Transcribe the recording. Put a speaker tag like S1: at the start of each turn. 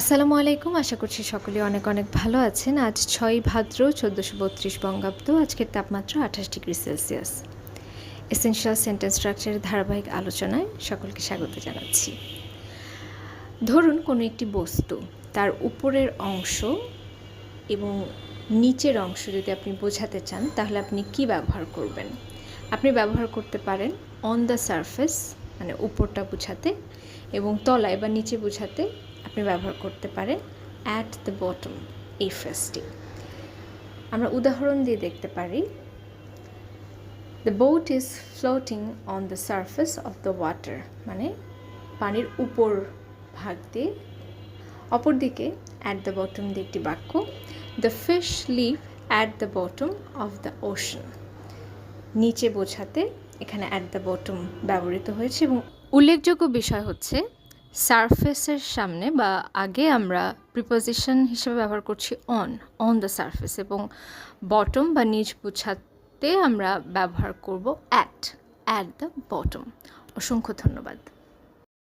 S1: আসসালামু আলাইকুম, আশা করছি সকলে অনেক অনেক ভালো আছেন। আজ ছয় ভাদ্র চোদ্দোশো বত্রিশ বঙ্গাব্দ, আজকের তাপমাত্রা আঠাশ ডিগ্রি সেলসিয়াস। এসেনশিয়াল সেন্টেন্স স্ট্রাকচারের ধারাবাহিক আলোচনায় সকলকে স্বাগত জানাচ্ছি। ধরুন কোনো একটি বস্তু, তার উপরের অংশ এবং নিচের অংশ যদি আপনি বোঝাতে চান, তাহলে আপনি কি ব্যবহার করবেন? আপনি ব্যবহার করতে পারেন অন দ্য সারফেস মানে উপরটা বোঝাতে এবং তলায় বা নিচে বোঝাতে আপনি ব্যবহার করতে পারেন অ্যাট দ্য বটম এই ফ্রেজটি আমরা উদাহরণ দিয়ে দেখতে পারি the boat is floating on the surface of the water মানে পানির উপর ভাগ দিয়ে। অপরদিকে অ্যাট দ্য বটম দিয়ে একটি বাক্য the fish live at the bottom of the ocean নিচে বোঝাতে এখানে অ্যাট দ্য বটম ব্যবহৃত হয়েছে এবং উল্লেখযোগ্য বিষয় হচ্ছে সারফেসের সামনে বা আগে আমরা প্রিপোজিশন হিসেবে ব্যবহার করছি অন অন দ্য সারফেস এবং বটম বা নিজ বুঝাতে আমরা ব্যবহার করব অ্যাট অ্যাট দ্য বটম অসংখ্য ধন্যবাদ।